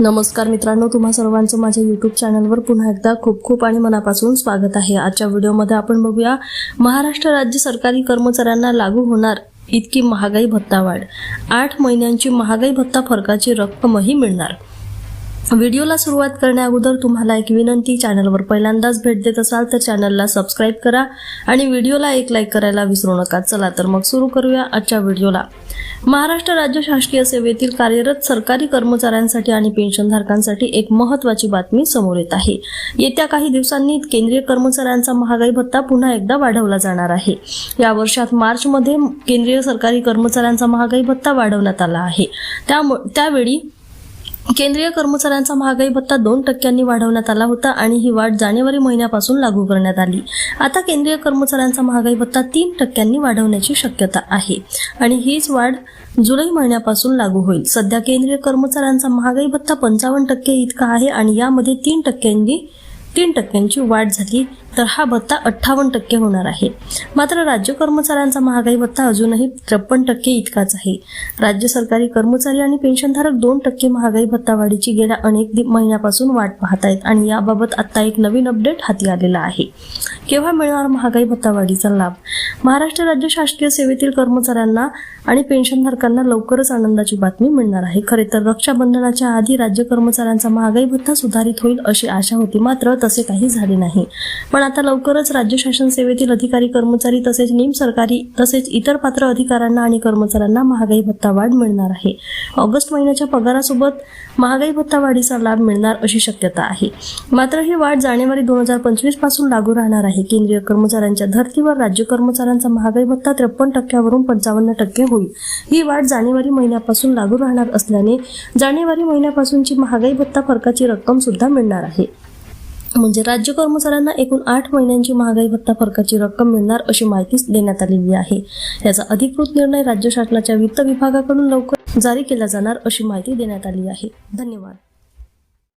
नमस्कार मित्रांनो तुम्हा सर्वांचं माझ्या यूट्यूब चॅनलवर पुन्हा एकदा खूप खूप आणि मनापासून स्वागत आहे. आजच्या व्हिडिओमध्ये आपण बघूया महाराष्ट्र राज्य सरकारी कर्मचाऱ्यांना लागू होणार इतकी महागाई भत्ता वाढ. आठ महिन्यांची महागाई भत्ता फरकाची रक्कमही मिळणार. व्हिडिओला सुरुवात करण्याअगोदर तुम्हाला एक विनंती चॅनलवर पहिल्यांदाच भेट देत असाल तर चॅनलला सबस्क्राईब करा आणि व्हिडिओला एक लाईक करायला विसरू नका. चला तर मग सुरू करूया आजच्या व्हिडिओला. महाराष्ट्र राज्य शासकीय सेवेतील कार्यरत सरकारी कर्मचाऱ्यांसाठी आणि पेन्शनधारकांसाठी एक महत्वाची बातमी समोर येत आहे. येत्या काही दिवसांनी केंद्रीय कर्मचाऱ्यांचा महागाई भत्ता पुन्हा एकदा वाढवला जाणार आहे. या वर्षात मार्चमध्ये केंद्रीय सरकारी कर्मचाऱ्यांचा महागाई भत्ता वाढवण्यात आला आहे. त्यामु त्यावेळी केंद्रीय कर्मचाऱ्यांचा महागाई भत्ता दोन टक्क्यांनी वाढवण्यात आला होता आणि ही वाढ जानेवारी महिन्यापासून लागू करण्यात आली. आता केंद्रीय कर्मचाऱ्यांचा महागाई भत्ता तीन टक्क्यांनी वाढवण्याची शक्यता आहे आणि हीच वाढ जुलै महिन्यापासून लागू होईल. सध्या केंद्रीय कर्मचाऱ्यांचा महागाई भत्ता पंचावन्न टक्के इतका आहे आणि यामध्ये तीन टक्क्यांनी तीन टक्क्यांची वाढ झाली तर हा भत्ता अठ्ठावन्न टक्के होणार आहे. मात्र राज्य कर्मचाऱ्यांचा महागाई भत्ता अजूनही त्रेपन्न टक्के इतकाच आहे. राज्य सरकारी कर्मचारी आणि पेन्शनधारक दोन टक्के महागाई भत्ता वाढीची गेल्या अनेक महिन्यापासून वाट पाहत आहेत आणि याबाबत आता एक नवीन अपडेट हाती आलेला आहे. केव्हा मिळणार महागाई भत्ता वाढीचा लाभ? महाराष्ट्र राज्य शासकीय सेवेतील कर्मचाऱ्यांना आणि पेन्शनधारकांना लवकरच आनंदाची बातमी मिळणार आहे. खरे तर रक्षाबंधनाच्या आधी राज्य कर्मचाऱ्यांचा महागाई भत्ता सुधारित होईल अशी आशा होती मात्र तसे काही झाले नाही. पण आता लवकरच राज्य शासन सेवेतील अधिकारी कर्मचारी तसेच निम सरकारी तसेच इतर पात्र अधिकाऱ्यांना आणि कर्मचाऱ्यांना महागाई भत्ता वाढ मिळणार आहे. ऑगस्ट महिन्याच्या पगारासोबत महागाई भत्ता वाढीचा लाभ मिळणार अशी शक्यता आहे. मात्र ही वाढ जानेवारी दोन हजार पंचवीसपासून लागू राहणार आहे. केंद्रीय कर्मचाऱ्यांच्या धर्तीवर राज्य कर्मचाऱ्यांचा महागाई भत्ता त्रेपन्न टक्क्यावरून पंचावन्न टक्के होईल. ही वाढ जानेवारी महिन्यापासून लागू राहणार असल्याने जानेवारी महिन्यापासूनची महागाई भत्ता फरकाची रक्कम सुद्धा मिळणार आहे. म्हणजे राज्य कर्मचाऱ्यांना एकूण आठ महिन्यांची महागाई भत्ता फरकाची रक्कम मिळणार अशी माहिती देण्यात आलेली आहे. याचा अधिकृत निर्णय राज्य शासनाच्या वित्त विभागाकडून लवकर जारी केला जाणार अशी माहिती देण्यात आली आहे. धन्यवाद.